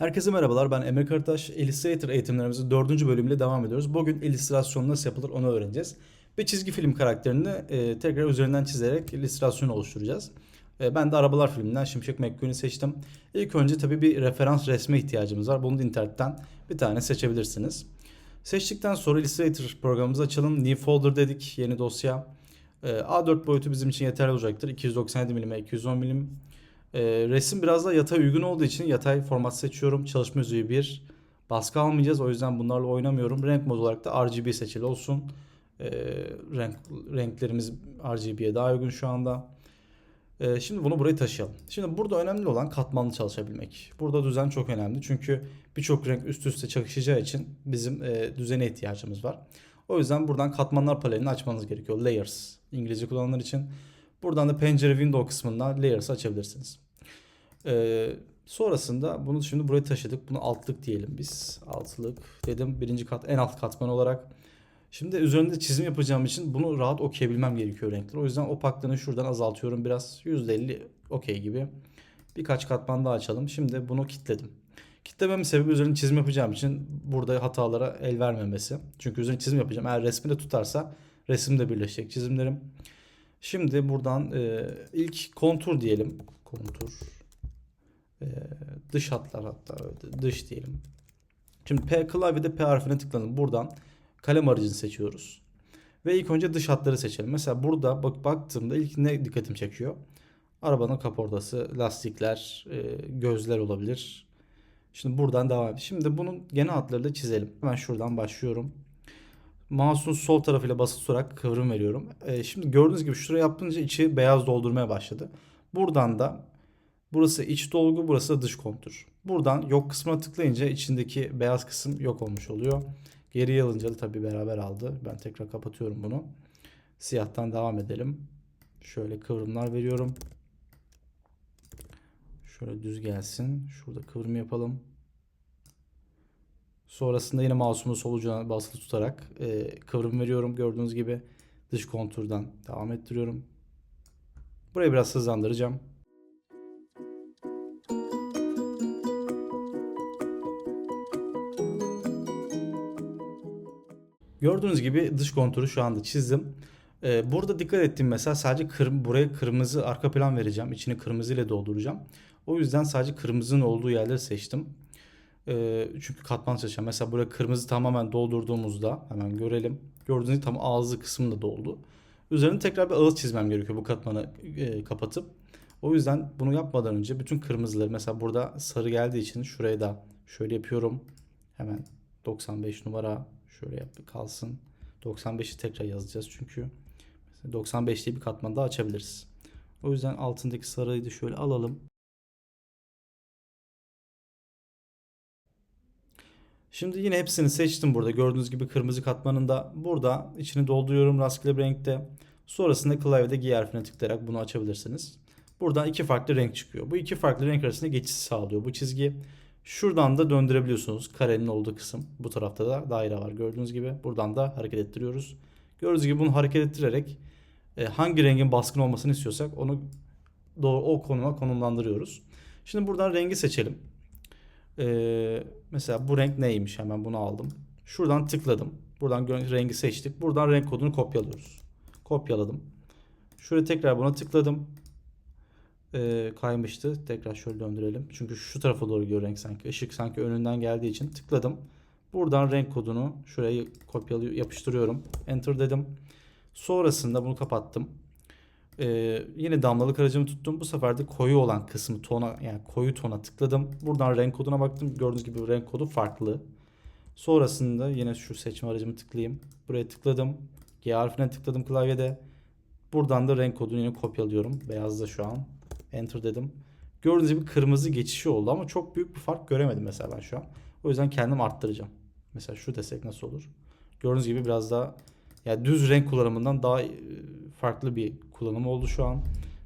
Herkese merhabalar ben Emre Karataş. Illustrator eğitimlerimizi 4. bölümüyle devam ediyoruz. Bugün illüstrasyon nasıl yapılır onu öğreneceğiz. Bir çizgi film karakterini e, tekrar üzerinden çizerek illüstrasyon oluşturacağız. E, ben de Arabalar filminden Şimşek McQueen'i seçtim. İlk önce tabii bir referans resme ihtiyacımız var. Bunu da internetten bir tane seçebilirsiniz. Seçtikten sonra Illustrator programımızı açalım. New folder dedik. Yeni dosya. E, A4 boyutu bizim için yeterli olacaktır. 297 mm, 210 mm. E, resim biraz da yatay uygun olduğu için yatay format seçiyorum. Çalışma yüzeyi 1. Baskı almayacağız. O yüzden bunlarla oynamıyorum. Renk modu olarak da RGB seçili olsun. E, renk Renklerimiz RGB'ye daha uygun şu anda. E, şimdi bunu buraya taşıyalım. Şimdi burada önemli olan katmanlı çalışabilmek. Burada düzen çok önemli. Çünkü birçok renk üst üste çakışacağı için bizim e, düzene ihtiyacımız var. O yüzden buradan katmanlar panelini açmanız gerekiyor. Layers İngilizce kullananlar için. Buradan da pencere window kısmından layers açabilirsiniz. Ee, sonrasında bunu şimdi buraya taşıdık. Bunu altlık diyelim biz. Altlık dedim. Birinci kat en alt katman olarak. Şimdi üzerinde çizim yapacağım için bunu rahat okuyabilmem gerekiyor renkleri. O yüzden opaklığını şuradan azaltıyorum biraz. %50 okey gibi. Birkaç katman daha açalım. Şimdi bunu kilitledim. Kitlememin sebebi üzerine çizim yapacağım için burada hatalara el vermemesi. Çünkü üzerine çizim yapacağım. Eğer resmi de tutarsa resimde birleşecek çizimlerim. Şimdi buradan e, ilk kontur diyelim. Kontur. E, dış hatlar hatta dış diyelim. Şimdi P klavyede P harfine tıkladım. Buradan kalem aracını seçiyoruz. Ve ilk önce dış hatları seçelim. Mesela burada bak baktığımda ilk ne dikkatimi çekiyor? Arabanın kaportası, lastikler, e, gözler olabilir. Şimdi buradan devam edelim. Şimdi bunun genel hatları da çizelim. Hemen şuradan başlıyorum. Mouse'un sol tarafıyla basılı tutarak kıvrım veriyorum. Ee, şimdi gördüğünüz gibi şuraya yapınca içi beyaz doldurmaya başladı. Buradan da burası iç dolgu, burası da dış kontur. Buradan yok kısmına tıklayınca içindeki beyaz kısım yok olmuş oluyor. Geriye alınca da tabii beraber aldı. Ben tekrar kapatıyorum bunu. Siyahtan devam edelim. Şöyle kıvrımlar veriyorum. Şöyle düz gelsin. Şurada kıvrım yapalım. Sonrasında yine mouse'umu sol ucuna basılı tutarak e, kıvrım veriyorum. Gördüğünüz gibi dış konturdan devam ettiriyorum. Burayı biraz hızlandıracağım. Gördüğünüz gibi dış konturu şu anda çizdim. Ee, burada dikkat ettiğim mesela sadece kırm buraya kırmızı arka plan vereceğim. İçini kırmızı ile dolduracağım. O yüzden sadece kırmızının olduğu yerleri seçtim. Ee, çünkü katman seçeceğim. Mesela buraya kırmızı tamamen doldurduğumuzda hemen görelim. Gördüğünüz gibi tam ağzı kısmı da doldu. Üzerine tekrar bir ağız çizmem gerekiyor bu katmanı e, kapatıp. O yüzden bunu yapmadan önce bütün kırmızıları mesela burada sarı geldiği için şuraya da şöyle yapıyorum. Hemen 95 numara şöyle yap kalsın. 95'i tekrar yazacağız çünkü. Mesela 95 diye bir katman daha açabiliriz. O yüzden altındaki sarıyı da şöyle alalım. Şimdi yine hepsini seçtim burada. Gördüğünüz gibi kırmızı katmanında. Burada içini dolduruyorum rastgele bir renkte. Sonrasında klavyede G tıklayarak bunu açabilirsiniz. Buradan iki farklı renk çıkıyor. Bu iki farklı renk arasında geçiş sağlıyor bu çizgi. Şuradan da döndürebiliyorsunuz. Karenin olduğu kısım. Bu tarafta da daire var gördüğünüz gibi. Buradan da hareket ettiriyoruz. Gördüğünüz gibi bunu hareket ettirerek e, hangi rengin baskın olmasını istiyorsak onu doğru o konuma konumlandırıyoruz. Şimdi buradan rengi seçelim. Ee, mesela bu renk neymiş? Hemen bunu aldım. Şuradan tıkladım. Buradan rengi seçtik. Buradan renk kodunu kopyalıyoruz. Kopyaladım. Şuraya tekrar buna tıkladım. Ee, kaymıştı. Tekrar şöyle döndürelim. Çünkü şu tarafa doğru gidiyor renk sanki. Işık sanki önünden geldiği için tıkladım. Buradan renk kodunu şuraya kopyalıyor, yapıştırıyorum. Enter dedim. Sonrasında bunu kapattım. Ee, yine damlalık aracımı tuttum. Bu sefer de koyu olan kısmı tona yani koyu tona tıkladım. Buradan renk koduna baktım. Gördüğünüz gibi renk kodu farklı. Sonrasında yine şu seçme aracımı tıklayayım. Buraya tıkladım. G harfine tıkladım klavyede. Buradan da renk kodunu yine kopyalıyorum. Beyazda şu an. Enter dedim. Gördüğünüz gibi kırmızı geçişi oldu ama çok büyük bir fark göremedim mesela ben şu an. O yüzden kendim arttıracağım. Mesela şu desek nasıl olur? Gördüğünüz gibi biraz daha yani düz renk kullanımından daha farklı bir kullanım oldu şu an.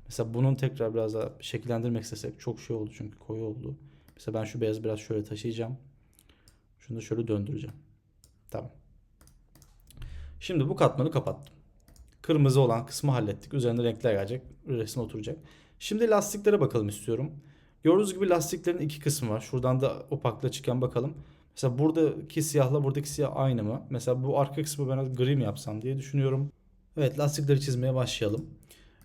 Mesela bunun tekrar biraz daha şekillendirmek istesek çok şey oldu çünkü koyu oldu. Mesela ben şu beyaz biraz şöyle taşıyacağım. Şunu da şöyle döndüreceğim. Tamam. Şimdi bu katmanı kapattım. Kırmızı olan kısmı hallettik. Üzerinde renkler gelecek. Resim oturacak. Şimdi lastiklere bakalım istiyorum. Gördüğünüz gibi lastiklerin iki kısmı var. Şuradan da opakla çıkan bakalım. Mesela buradaki siyahla buradaki siyah aynı mı? Mesela bu arka kısmı ben gri mi yapsam diye düşünüyorum. Evet lastikleri çizmeye başlayalım.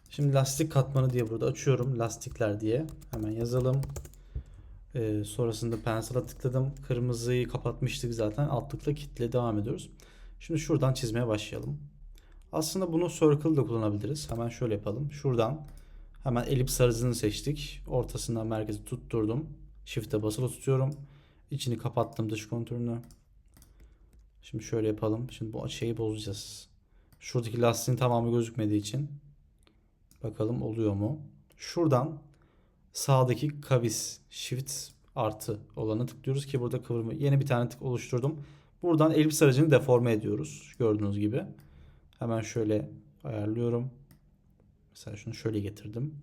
Şimdi lastik katmanı diye burada açıyorum. Lastikler diye. Hemen yazalım. Ee, sonrasında pensile tıkladım. Kırmızıyı kapatmıştık zaten. Altlıkla kitle devam ediyoruz. Şimdi şuradan çizmeye başlayalım. Aslında bunu circle da kullanabiliriz. Hemen şöyle yapalım. Şuradan hemen elips aracını seçtik. Ortasından merkezi tutturdum. Shift'e basılı tutuyorum. İçini kapattım dış kontürünü. Şimdi şöyle yapalım. Şimdi bu şeyi bozacağız. Şuradaki lastiğin tamamı gözükmediği için. Bakalım oluyor mu? Şuradan sağdaki kavis shift artı olanı tıklıyoruz ki burada kıvrımı yeni bir tane tık oluşturdum. Buradan elips aracını deforme ediyoruz. Gördüğünüz gibi. Hemen şöyle ayarlıyorum. Mesela şunu şöyle getirdim.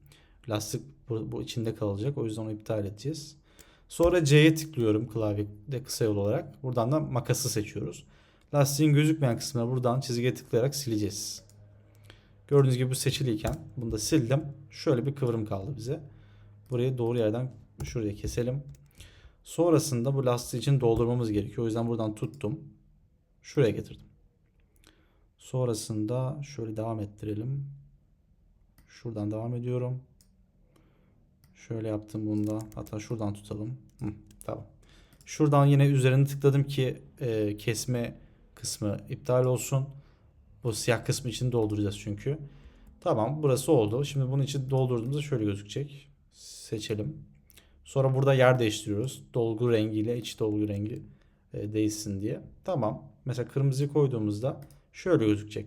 Lastik bu, bu içinde kalacak. O yüzden onu iptal edeceğiz. Sonra C'ye tıklıyorum klavyede kısa yol olarak. Buradan da makası seçiyoruz. Lastiğin gözükmeyen kısmına buradan çizgiye tıklayarak sileceğiz. Gördüğünüz gibi bu seçiliyken bunu da sildim. Şöyle bir kıvrım kaldı bize. Burayı doğru yerden şuraya keselim. Sonrasında bu lastiği için doldurmamız gerekiyor. O yüzden buradan tuttum. Şuraya getirdim. Sonrasında şöyle devam ettirelim. Şuradan devam ediyorum. Şöyle yaptım bunda. Hatta şuradan tutalım. Hı, tamam. Şuradan yine üzerine tıkladım ki e, kesme kısmı iptal olsun. Bu siyah kısmı için dolduracağız çünkü. Tamam burası oldu. Şimdi bunun için doldurduğumuzda şöyle gözükecek. Seçelim. Sonra burada yer değiştiriyoruz. Dolgu rengiyle iç dolgu rengi e, değişsin diye. Tamam. Mesela kırmızıyı koyduğumuzda şöyle gözükecek.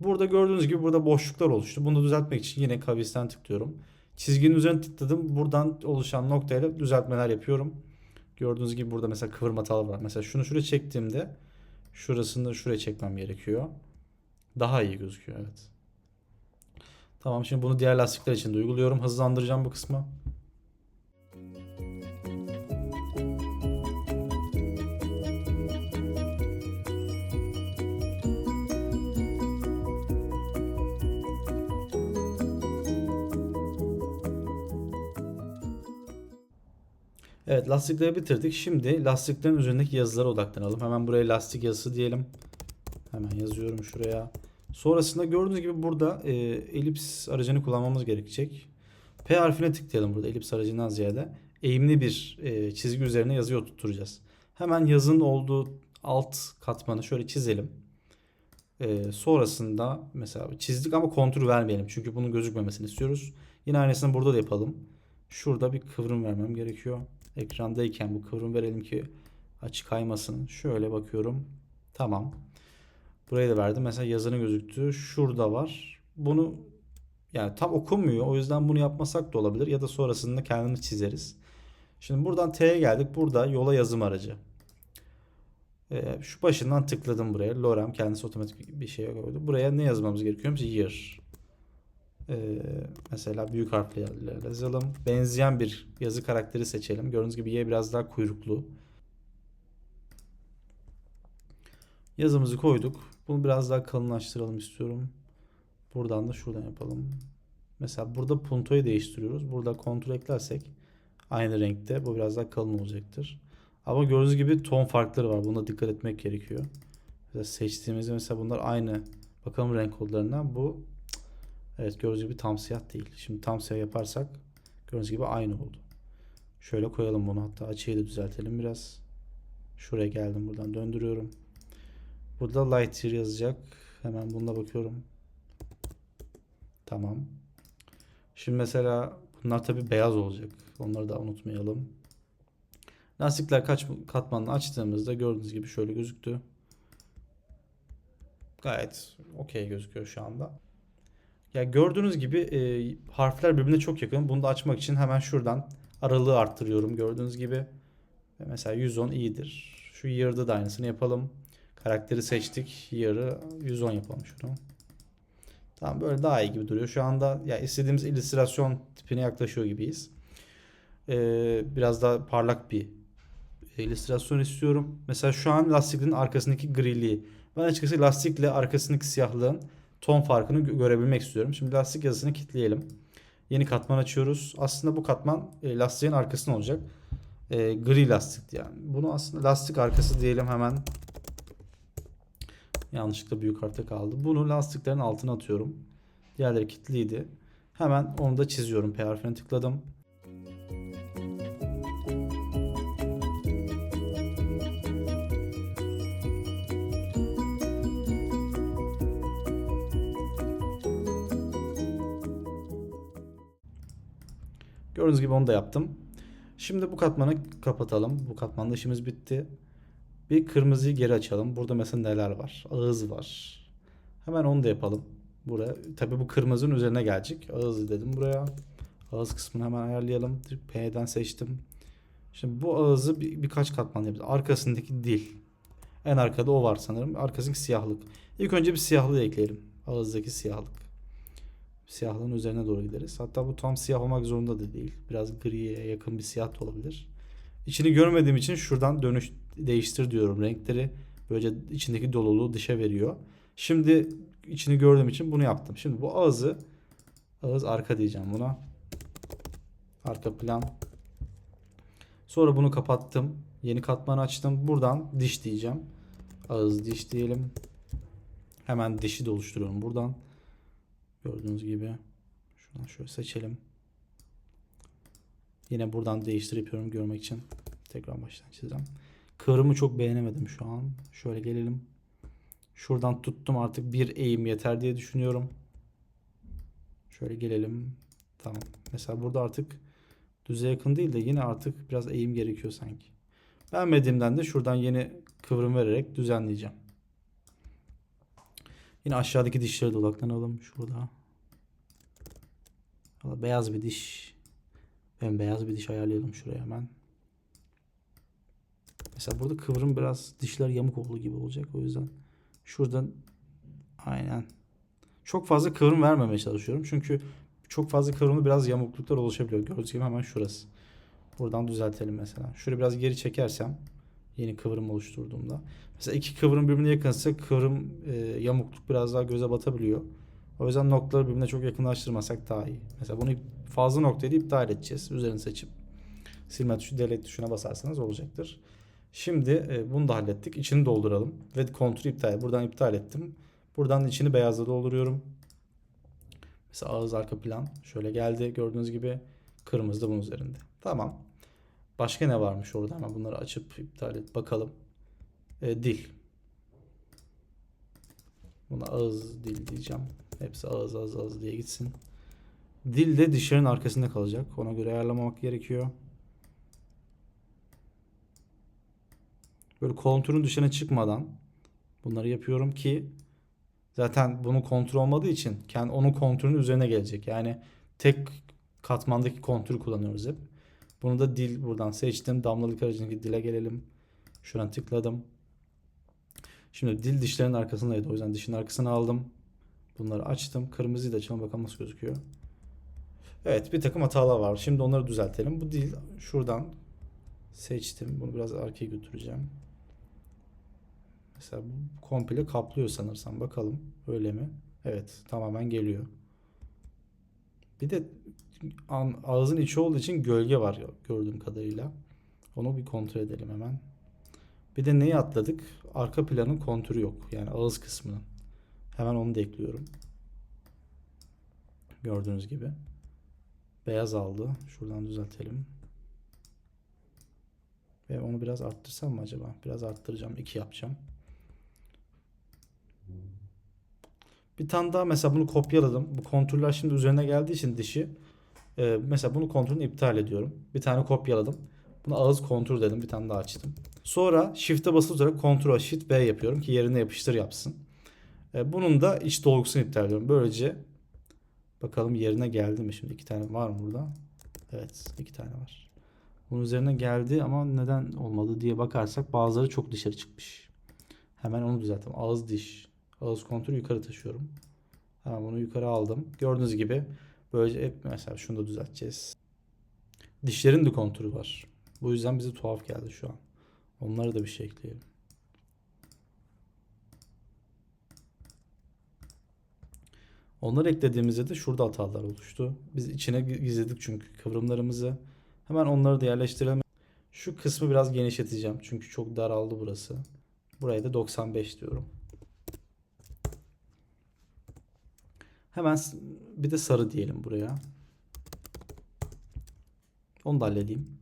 Burada gördüğünüz gibi burada boşluklar oluştu. Bunu düzeltmek için yine kavisten tıklıyorum. Çizginin üzerine tıkladım. Buradan oluşan noktayla düzeltmeler yapıyorum. Gördüğünüz gibi burada mesela kıvırma hataları var. Mesela şunu şuraya çektiğimde şurasını şuraya çekmem gerekiyor. Daha iyi gözüküyor evet. Tamam şimdi bunu diğer lastikler için de uyguluyorum. Hızlandıracağım bu kısmı. Evet lastikleri bitirdik. Şimdi lastiklerin üzerindeki yazılara odaklanalım. Hemen buraya lastik yazısı diyelim. Hemen yazıyorum şuraya. Sonrasında gördüğünüz gibi burada e, elips aracını kullanmamız gerekecek. P harfine tıklayalım burada elips aracından ziyade. Eğimli bir e, çizgi üzerine yazıyı oturtacağız. Hemen yazının olduğu alt katmanı şöyle çizelim. E, sonrasında mesela çizdik ama kontur vermeyelim. Çünkü bunun gözükmemesini istiyoruz. Yine aynısını burada da yapalım. Şurada bir kıvrım vermem gerekiyor. Ekrandayken bu kıvrım verelim ki açı kaymasın. Şöyle bakıyorum. Tamam. Buraya da verdim. Mesela yazının gözüktüğü şurada var. Bunu yani tam okunmuyor. O yüzden bunu yapmasak da olabilir. Ya da sonrasında kendimiz çizeriz. Şimdi buradan T'ye geldik. Burada yola yazım aracı. Ee, şu başından tıkladım buraya. Lorem kendisi otomatik bir şey koydu. Buraya ne yazmamız gerekiyor? Year. Ee, mesela büyük harflerle yazalım. Benzeyen bir yazı karakteri seçelim. Gördüğünüz gibi Y biraz daha kuyruklu. Yazımızı koyduk. Bunu biraz daha kalınlaştıralım istiyorum. Buradan da şuradan yapalım. Mesela burada puntoyu değiştiriyoruz. Burada kontrol eklersek aynı renkte bu biraz daha kalın olacaktır. Ama gördüğünüz gibi ton farkları var. Buna dikkat etmek gerekiyor. Mesela seçtiğimizde mesela bunlar aynı. Bakalım renk kodlarına. Bu evet gördüğünüz gibi tam siyah değil. Şimdi tam siyah yaparsak gördüğünüz gibi aynı oldu. Şöyle koyalım bunu hatta açıyı da düzeltelim biraz. Şuraya geldim buradan döndürüyorum. Burada Lightyear yazacak. Hemen bununla bakıyorum. Tamam. Şimdi mesela bunlar tabi beyaz olacak. Onları da unutmayalım. Lastikler kaç katmanını açtığımızda gördüğünüz gibi şöyle gözüktü. Gayet okey gözüküyor şu anda. Ya gördüğünüz gibi e, harfler birbirine çok yakın. Bunu da açmak için hemen şuradan aralığı arttırıyorum. Gördüğünüz gibi mesela 110 iyidir. Şu year'da da aynısını yapalım. Karakteri seçtik. Year'ı 110 yapalım şunu. Tamam böyle daha iyi gibi duruyor. Şu anda ya istediğimiz illüstrasyon tipine yaklaşıyor gibiyiz. Ee, biraz daha parlak bir illüstrasyon istiyorum. Mesela şu an lastiklerin arkasındaki griliği. Ben açıkçası lastikle arkasındaki siyahlığın ton farkını görebilmek istiyorum. Şimdi lastik yazısını kilitleyelim. Yeni katman açıyoruz. Aslında bu katman e, lastiğin arkasında olacak. E, gri lastik yani. Bunu aslında lastik arkası diyelim hemen. Yanlışlıkla büyük harfte kaldı. Bunu lastiklerin altına atıyorum. Diğerleri kilitliydi. Hemen onu da çiziyorum. P harfine tıkladım. Gördüğünüz gibi onu da yaptım. Şimdi bu katmanı kapatalım. Bu katmanda işimiz bitti. Bir kırmızıyı geri açalım. Burada mesela neler var? Ağız var. Hemen onu da yapalım. Buraya. Tabii bu kırmızının üzerine gelecek. Ağız dedim buraya. Ağız kısmını hemen ayarlayalım. P'den seçtim. Şimdi bu ağızı bir, birkaç katman yapacağız. Arkasındaki dil. En arkada o var sanırım. Arkasındaki siyahlık. İlk önce bir siyahlığı ekleyelim. Ağızdaki siyahlık. Siyahlığın üzerine doğru gideriz. Hatta bu tam siyah olmak zorunda da değil. Biraz griye yakın bir siyah da olabilir. İçini görmediğim için şuradan dönüş değiştir diyorum renkleri. Böylece içindeki doluluğu dışa veriyor. Şimdi içini gördüğüm için bunu yaptım. Şimdi bu ağzı ağız arka diyeceğim buna. Arka plan. Sonra bunu kapattım. Yeni katmanı açtım. Buradan diş diyeceğim. Ağız diş diyelim. Hemen dişi de oluşturuyorum buradan. Gördüğünüz gibi. Şuradan şöyle seçelim. Yine buradan değiştir yapıyorum görmek için. Tekrar baştan çizeceğim. Kıvrımı çok beğenemedim şu an. Şöyle gelelim. Şuradan tuttum artık bir eğim yeter diye düşünüyorum. Şöyle gelelim. Tamam. Mesela burada artık düze yakın değil de yine artık biraz eğim gerekiyor sanki. Beğenmediğimden de şuradan yeni kıvrım vererek düzenleyeceğim. Yine aşağıdaki dişlere de odaklanalım. Şurada. Beyaz bir diş. Ben beyaz bir diş ayarlayalım şuraya hemen. Mesela burada kıvrım biraz dişler yamuk olduğu gibi olacak. O yüzden şuradan aynen. Çok fazla kıvrım vermemeye çalışıyorum. Çünkü çok fazla kıvrımda biraz yamukluklar oluşabiliyor. Gördüğünüz gibi hemen şurası. Buradan düzeltelim mesela. Şurayı biraz geri çekersem yeni kıvrım oluşturduğumda. Mesela iki kıvrım birbirine yakınsa kıvrım e, yamukluk biraz daha göze batabiliyor. O yüzden noktaları birbirine çok yakınlaştırmasak daha iyi. Mesela bunu fazla noktayı iptal edeceğiz. Üzerini seçip silme tuşu delete tuşuna basarsanız olacaktır. Şimdi e, bunu da hallettik. İçini dolduralım. Ve kontrol iptal. Buradan iptal ettim. Buradan içini beyazla dolduruyorum. Mesela ağız arka plan. Şöyle geldi. Gördüğünüz gibi kırmızı da bunun üzerinde. Tamam. Başka ne varmış orada? Hemen bunları açıp iptal et. Bakalım. E, dil. Buna ağız dil diyeceğim. Hepsi ağız ağız ağız diye gitsin. Dil de dişlerin arkasında kalacak. Ona göre ayarlamamak gerekiyor. Böyle kontürün dışına çıkmadan bunları yapıyorum ki zaten bunu kontrol olmadığı için kendi onun kontürünün üzerine gelecek. Yani tek katmandaki kontürü kullanıyoruz hep. Bunu da dil buradan seçtim. Damlalık aracındaki dile gelelim. Şuradan tıkladım. Şimdi dil dişlerin arkasındaydı. O yüzden dişin arkasına aldım. Bunları açtım. Kırmızıyı da açalım bakalım nasıl gözüküyor. Evet bir takım hatalar var. Şimdi onları düzeltelim. Bu dil şuradan seçtim. Bunu biraz arkaya götüreceğim. Mesela bu komple kaplıyor sanırsam. Bakalım öyle mi? Evet tamamen geliyor. Bir de ağzın içi olduğu için gölge var gördüğüm kadarıyla. Onu bir kontrol edelim hemen. Bir de neyi atladık? Arka planın kontürü yok. Yani ağız kısmının. Hemen onu da ekliyorum. Gördüğünüz gibi. Beyaz aldı. Şuradan düzeltelim. Ve onu biraz arttırsam mı acaba? Biraz arttıracağım. 2 yapacağım. Bir tane daha mesela bunu kopyaladım. Bu kontürler şimdi üzerine geldiği için dişi. Ee, mesela bunu kontürünü iptal ediyorum. Bir tane kopyaladım. Buna ağız kontur dedim. Bir tane daha açtım. Sonra shift'e basılı tutarak Ctrl Shift V yapıyorum ki yerine yapıştır yapsın. Ee, bunun da iç dolgusunu iptal ediyorum. Böylece bakalım yerine geldi mi? Şimdi iki tane var mı burada? Evet iki tane var. Bunun üzerine geldi ama neden olmadı diye bakarsak bazıları çok dışarı çıkmış. Hemen onu düzeltelim. Ağız diş. Ağız konturu yukarı taşıyorum. Hemen bunu yukarı aldım. Gördüğünüz gibi böylece hep mesela şunu da düzelteceğiz. Dişlerin de konturu var. Bu yüzden bize tuhaf geldi şu an. Onları da bir şey ekleyelim. Onları eklediğimizde de şurada hatalar oluştu. Biz içine gizledik çünkü kıvrımlarımızı. Hemen onları da yerleştirelim. Şu kısmı biraz genişleteceğim. Çünkü çok daraldı burası. Buraya da 95 diyorum. Hemen bir de sarı diyelim buraya. Onu da halledeyim.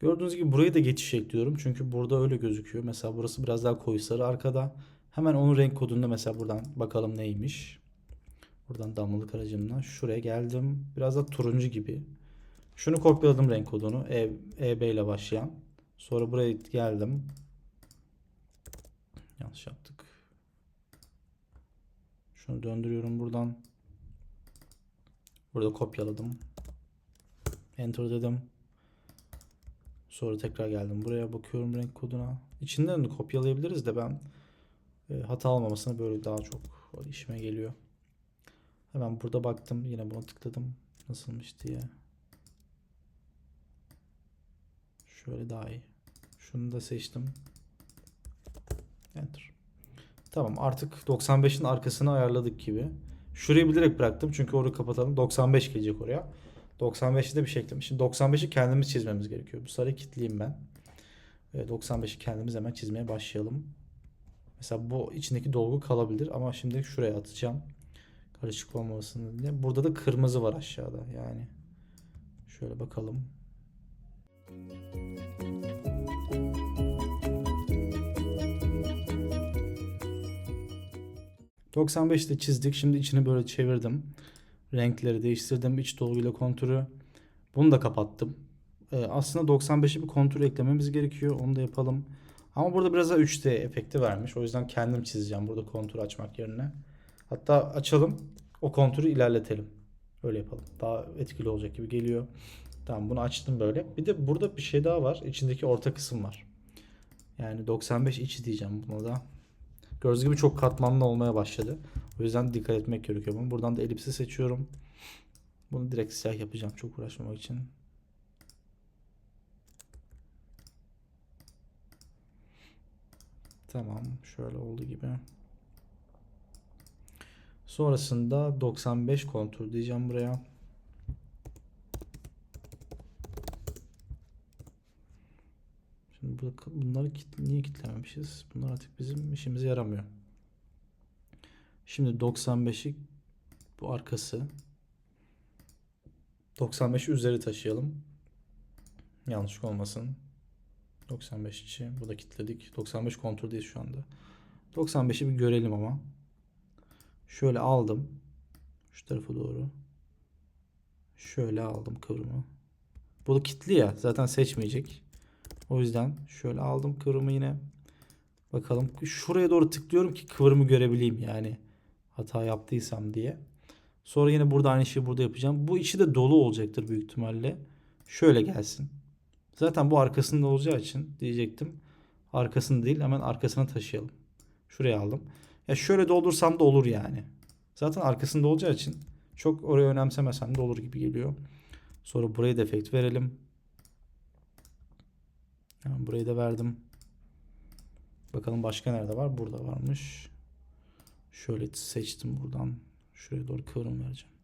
Gördüğünüz gibi buraya da geçiş ekliyorum. Çünkü burada öyle gözüküyor. Mesela burası biraz daha koyu sarı arkada. Hemen onun renk kodunda mesela buradan bakalım neymiş. Buradan damlalık aracımla şuraya geldim. Biraz da turuncu gibi. Şunu kopyaladım renk kodunu. E, EB ile başlayan. Sonra buraya geldim. Yanlış yaptık. Şunu döndürüyorum buradan. Burada kopyaladım. Enter dedim. Sonra tekrar geldim. Buraya bakıyorum renk koduna. İçinden de kopyalayabiliriz de ben e, hata olmamasına böyle daha çok işime geliyor. Hemen burada baktım. Yine buna tıkladım. Nasılmış diye. Şöyle daha iyi. Şunu da seçtim. Enter. Tamam artık 95'in arkasını ayarladık gibi. Şurayı bilerek bıraktım çünkü orayı kapatalım. 95 gelecek oraya. 95'i de bir şey ekledim. Şimdi 95'i kendimiz çizmemiz gerekiyor. Bu sarıyı kilitleyeyim ben. E, 95'i kendimiz hemen çizmeye başlayalım. Mesela bu içindeki dolgu kalabilir ama şimdi şuraya atacağım. Karışık olmamasın diye. Burada da kırmızı var aşağıda yani. Şöyle bakalım. ...95'te çizdik. Şimdi içini böyle çevirdim. Renkleri değiştirdim. iç dolguyla kontürü. Bunu da kapattım. Ee, aslında 95'e bir kontür eklememiz gerekiyor. Onu da yapalım. Ama burada biraz daha 3D efekti vermiş. O yüzden kendim çizeceğim burada kontür açmak yerine. Hatta açalım. O kontürü ilerletelim. Öyle yapalım. Daha etkili olacak gibi geliyor. Tamam bunu açtım böyle. Bir de burada bir şey daha var. İçindeki orta kısım var. Yani 95 içi diyeceğim buna da. Gördüğünüz gibi çok katmanlı olmaya başladı. O yüzden dikkat etmek gerekiyor bunu. Buradan da elipsi seçiyorum. Bunu direkt siyah yapacağım çok uğraşmamak için. Tamam şöyle oldu gibi. Sonrasında 95 kontur diyeceğim buraya. Şimdi bu- bunları niye kitlememişiz? Bunlar artık bizim işimize yaramıyor. Şimdi 95'i bu arkası. 95'i üzeri taşıyalım. Yanlışlık olmasın. 95 içi. Bu da kilitledik. 95 kontroldeyiz şu anda. 95'i bir görelim ama. Şöyle aldım. Şu tarafa doğru. Şöyle aldım kıvrımı. Bu da kilitli ya. Zaten seçmeyecek. O yüzden şöyle aldım kıvrımı yine. Bakalım. Şuraya doğru tıklıyorum ki kıvrımı görebileyim yani. Hata yaptıysam diye. Sonra yine burada aynı şeyi burada yapacağım. Bu içi de dolu olacaktır büyük ihtimalle. Şöyle gelsin. Zaten bu arkasında olacağı için diyecektim. Arkasını değil hemen arkasına taşıyalım. Şuraya aldım. Ya şöyle doldursam da olur yani. Zaten arkasında olacağı için çok oraya önemsemesem de olur gibi geliyor. Sonra buraya da efekt verelim. Hemen burayı da verdim. Bakalım başka nerede var? Burada varmış. Şöyle seçtim buradan. Şuraya doğru kıvrım vereceğim.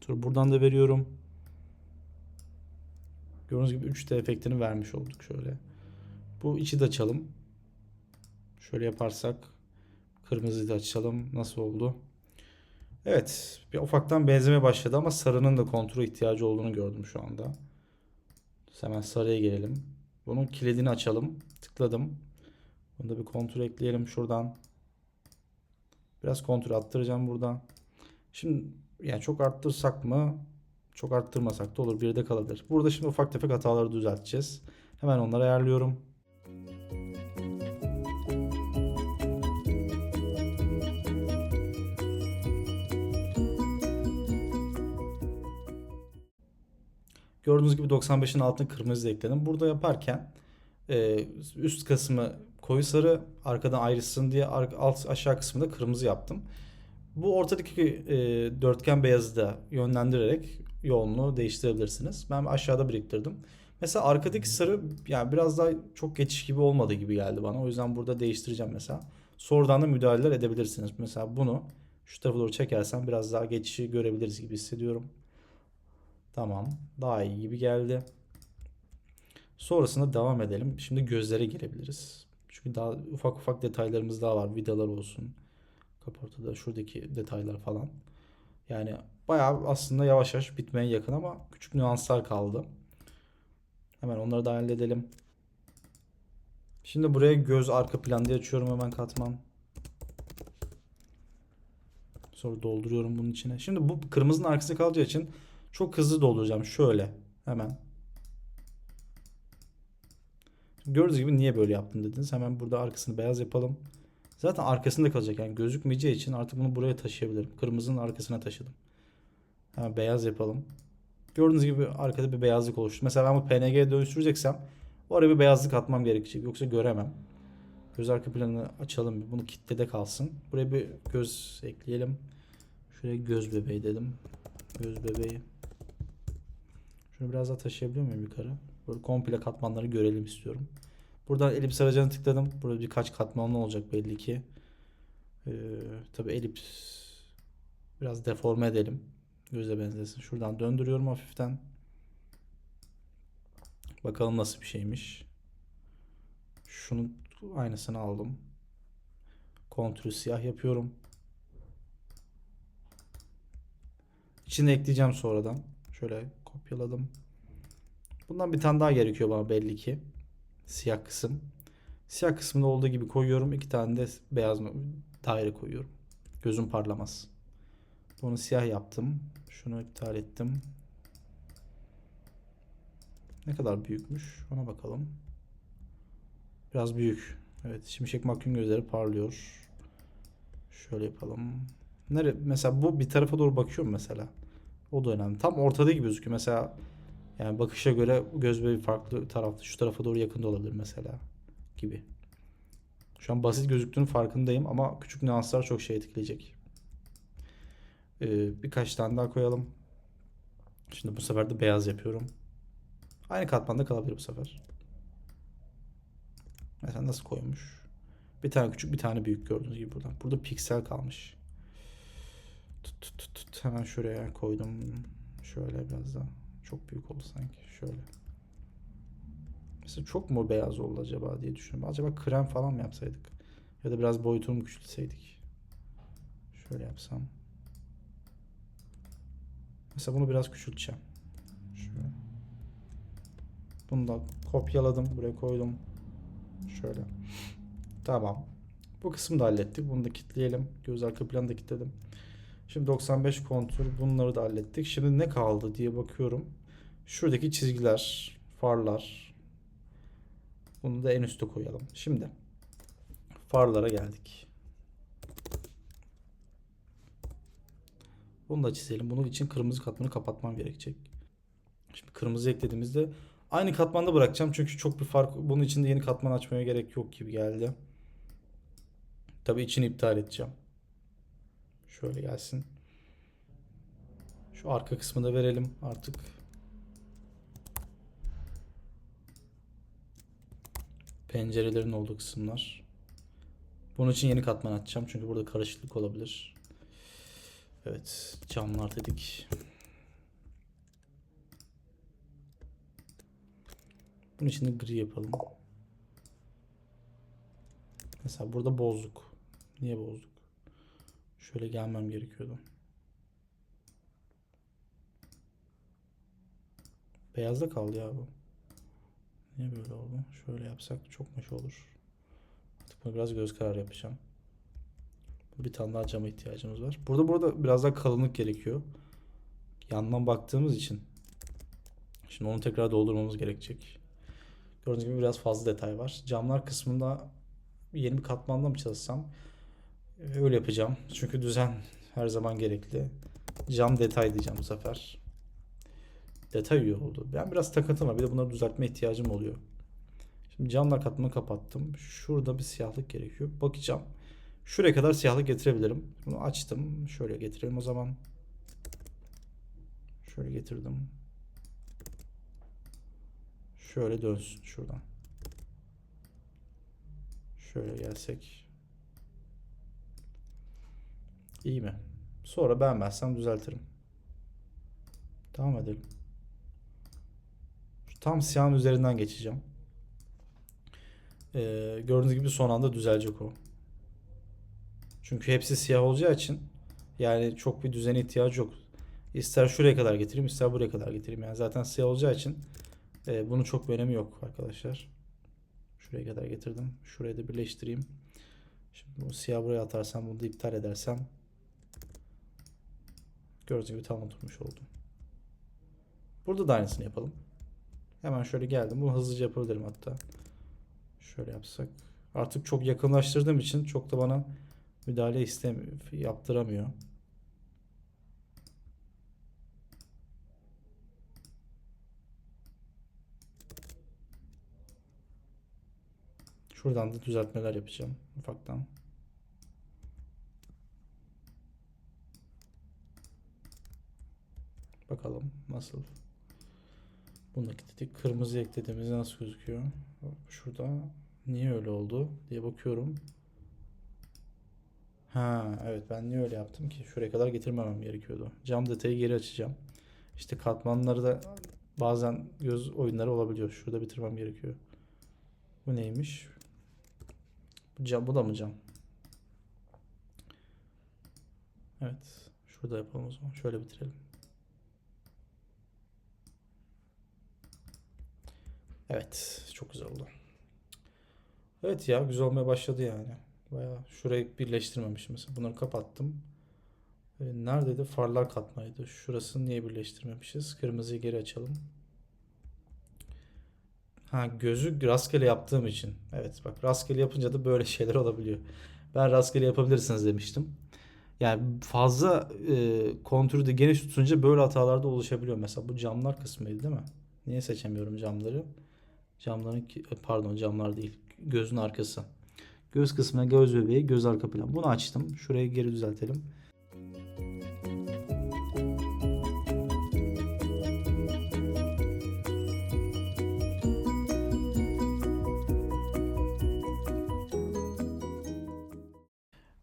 Sonra buradan da veriyorum. Gördüğünüz gibi 3D efektini vermiş olduk şöyle. Bu içi de açalım. Şöyle yaparsak kırmızıyı da açalım. Nasıl oldu? Evet, bir ufaktan benzeme başladı ama sarının da kontrol ihtiyacı olduğunu gördüm şu anda. Hemen sarıya gelelim. Bunun kilidini açalım. Tıkladım. Bunu da bir kontrol ekleyelim şuradan. Biraz kontrol attıracağım buradan. Şimdi yani çok arttırsak mı? Çok arttırmasak da olur. Bir de kalabilir. Burada şimdi ufak tefek hataları düzelteceğiz. Hemen onları ayarlıyorum. Gördüğünüz gibi 95'in altına kırmızı ekledim. Burada yaparken e, üst kısmı koyu sarı, arkadan ayrışsın diye alt aşağı kısmında kırmızı yaptım. Bu ortadaki e, dörtgen beyazı da yönlendirerek yoğunluğu değiştirebilirsiniz. Ben aşağıda biriktirdim. Mesela arkadaki sarı yani biraz daha çok geçiş gibi olmadı gibi geldi bana. O yüzden burada değiştireceğim mesela. Sonradan da müdahaleler edebilirsiniz. Mesela bunu şu tarafa doğru çekersem biraz daha geçişi görebiliriz gibi hissediyorum. Tamam. Daha iyi gibi geldi. Sonrasında devam edelim. Şimdi gözlere girebiliriz. Çünkü daha ufak ufak detaylarımız daha var. Vidalar olsun. Kaportada şuradaki detaylar falan. Yani bayağı aslında yavaş yavaş bitmeye yakın ama küçük nüanslar kaldı. Hemen onları da halledelim. Şimdi buraya göz arka plan diye açıyorum hemen katman. Sonra dolduruyorum bunun içine. Şimdi bu kırmızının arkasında kalacağı için çok hızlı dolduracağım. Şöyle hemen. Gördüğünüz gibi niye böyle yaptım dediniz. Hemen burada arkasını beyaz yapalım. Zaten arkasında kalacak yani gözükmeyeceği için artık bunu buraya taşıyabilirim. Kırmızının arkasına taşıdım. Hemen beyaz yapalım. Gördüğünüz gibi arkada bir beyazlık oluştu. Mesela ben bu PNG'ye dönüştüreceksem oraya bir beyazlık atmam gerekecek. Yoksa göremem. Göz arka planını açalım. Bunu kitlede kalsın. Buraya bir göz ekleyelim. Şuraya göz bebeği dedim. Göz bebeği. Şunu biraz daha taşıyabiliyor muyum yukarı? Böyle komple katmanları görelim istiyorum. Buradan elips aracına tıkladım. Burada birkaç katmanlı olacak belli ki. Ee, tabii elips biraz deforme edelim. Göze benzesin. Şuradan döndürüyorum hafiften. Bakalım nasıl bir şeymiş. Şunun aynısını aldım. Kontürü siyah yapıyorum. İçine ekleyeceğim sonradan. Şöyle kopyaladım. Bundan bir tane daha gerekiyor bana belli ki. Siyah kısım. Siyah kısmında olduğu gibi koyuyorum. İki tane de beyaz daire koyuyorum. Gözüm parlamaz. Bunu siyah yaptım. Şunu iptal ettim. Ne kadar büyükmüş? Ona bakalım. Biraz büyük. Evet, Şimşek McQueen gözleri parlıyor. Şöyle yapalım. Nere mesela bu bir tarafa doğru bakıyor mesela? O da önemli. Tam ortada gibi gözüküyor. Mesela yani bakışa göre göz bir farklı tarafta şu tarafa doğru yakında olabilir mesela gibi. Şu an basit gözüktüğünün farkındayım ama küçük nüanslar çok şey etkileyecek. Ee, birkaç tane daha koyalım. Şimdi bu sefer de beyaz yapıyorum. Aynı katmanda kalabilir bu sefer. Mesela nasıl koymuş? Bir tane küçük bir tane büyük gördüğünüz gibi buradan. Burada piksel kalmış. Tut, tut, tut, tut. Hemen şuraya koydum. Şöyle biraz daha. Çok büyük oldu sanki. Şöyle. Mesela çok mu beyaz oldu acaba diye düşünüyorum. Acaba krem falan mı yapsaydık? Ya da biraz boyutunu mu küçültseydik? Şöyle yapsam. Mesela bunu biraz küçülteceğim. Şöyle. Bunu da kopyaladım. Buraya koydum. Şöyle. Tamam. Bu kısmı da hallettik. Bunu da kilitleyelim. Göz arka planı da kilitledim. Şimdi 95 kontur. Bunları da hallettik. Şimdi ne kaldı diye bakıyorum. Şuradaki çizgiler, farlar. Bunu da en üste koyalım. Şimdi farlara geldik. Bunu da çizelim. Bunun için kırmızı katmanı kapatmam gerekecek. Şimdi kırmızı eklediğimizde aynı katmanda bırakacağım. Çünkü çok bir fark bunun için de yeni katman açmaya gerek yok gibi geldi. Tabii içini iptal edeceğim. Şöyle gelsin. Şu arka kısmı da verelim artık. Pencerelerin olduğu kısımlar. Bunun için yeni katman açacağım çünkü burada karışıklık olabilir. Evet, camlar dedik. Bunun için de gri yapalım. Mesela burada bozduk. Niye bozduk? Şöyle gelmem gerekiyordu. Beyazda kaldı ya bu. Niye böyle oldu? Şöyle yapsak çok hoş olur. Artık bunu biraz göz kararı yapacağım. Bir tane daha cama ihtiyacımız var. Burada burada biraz daha kalınlık gerekiyor. Yandan baktığımız için. Şimdi onu tekrar doldurmamız gerekecek. Gördüğünüz gibi biraz fazla detay var. Camlar kısmında yeni bir katmanla mı çalışsam? Öyle yapacağım. Çünkü düzen her zaman gerekli. Cam detay diyeceğim bu sefer. Detay üye oldu. Ben biraz takıntım var. Bir de bunları düzeltme ihtiyacım oluyor. Şimdi camlar katmanı kapattım. Şurada bir siyahlık gerekiyor. Bakacağım. Şuraya kadar siyahlık getirebilirim. Bunu açtım. Şöyle getirelim o zaman. Şöyle getirdim. Şöyle dönsün şuradan. Şöyle gelsek. İyi mi? Sonra beğenmezsem düzeltirim. Devam edelim. Şu tam siyahın üzerinden geçeceğim. Ee, gördüğünüz gibi son anda düzelecek o. Çünkü hepsi siyah olacağı için yani çok bir düzene ihtiyacı yok. İster şuraya kadar getireyim ister buraya kadar getireyim. Yani zaten siyah olacağı için e, bunun çok bir önemi yok arkadaşlar. Şuraya kadar getirdim. Şuraya da birleştireyim. Şimdi bu siyah buraya atarsam bunu da iptal edersem gördüğünüz gibi tam oturmuş oldu. Burada da aynısını yapalım. Hemen şöyle geldim. Bunu hızlıca yapabilirim hatta. Şöyle yapsak. Artık çok yakınlaştırdığım için çok da bana müdahale istemiyor, yaptıramıyor. Şuradan da düzeltmeler yapacağım ufaktan. Bakalım nasıl. Bunu ekledik. Kırmızı eklediğimizde nasıl gözüküyor? Şurada niye öyle oldu diye bakıyorum. Ha evet ben niye öyle yaptım ki? Şuraya kadar getirmemem gerekiyordu. Cam detayı geri açacağım. İşte katmanları da bazen göz oyunları olabiliyor. Şurada bitirmem gerekiyor. Bu neymiş? Bu cam, bu da mı cam? Evet. Şurada yapalım o zaman. Şöyle bitirelim. Evet. Çok güzel oldu. Evet ya güzel olmaya başladı yani. Bayağı şurayı birleştirmemişim mesela. Bunları kapattım. E, neredeydi? Farlar katmaydı. Şurasını niye birleştirmemişiz? Kırmızıyı geri açalım. Ha gözü rastgele yaptığım için. Evet bak rastgele yapınca da böyle şeyler olabiliyor. Ben rastgele yapabilirsiniz demiştim. Yani fazla e, kontürü de geniş tutunca böyle hatalar da oluşabiliyor. Mesela bu camlar kısmıydı değil mi? Niye seçemiyorum camları? Camların e, pardon camlar değil. Gözün arkası. Göz kısmına göz bebeği, göz arka plan. Bunu açtım. Şurayı geri düzeltelim.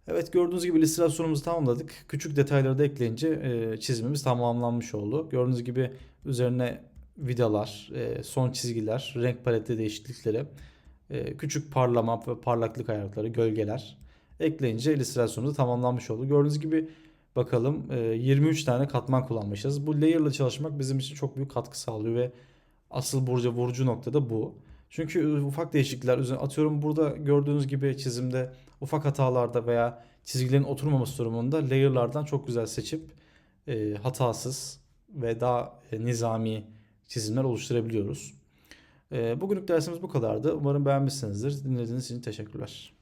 Evet gördüğünüz gibi illüstrasyonumuzu tamamladık. Küçük detayları da ekleyince e, çizimimiz tamamlanmış oldu. Gördüğünüz gibi üzerine vidalar, e, son çizgiler, renk paleti değişiklikleri, e, küçük parlama ve parlaklık ayarları, gölgeler ekleyince illüstrasyonumuz tamamlanmış oldu. Gördüğünüz gibi bakalım e, 23 tane katman kullanmışız. Bu layer'la çalışmak bizim için çok büyük katkı sağlıyor ve asıl burcu vurucu nokta da bu. Çünkü ufak değişiklikler üzerine atıyorum burada gördüğünüz gibi çizimde ufak hatalarda veya çizgilerin oturmaması durumunda layer'lardan çok güzel seçip e, hatasız ve daha e, nizami çizimler oluşturabiliyoruz. Bugünlük dersimiz bu kadardı. Umarım beğenmişsinizdir. Dinlediğiniz için teşekkürler.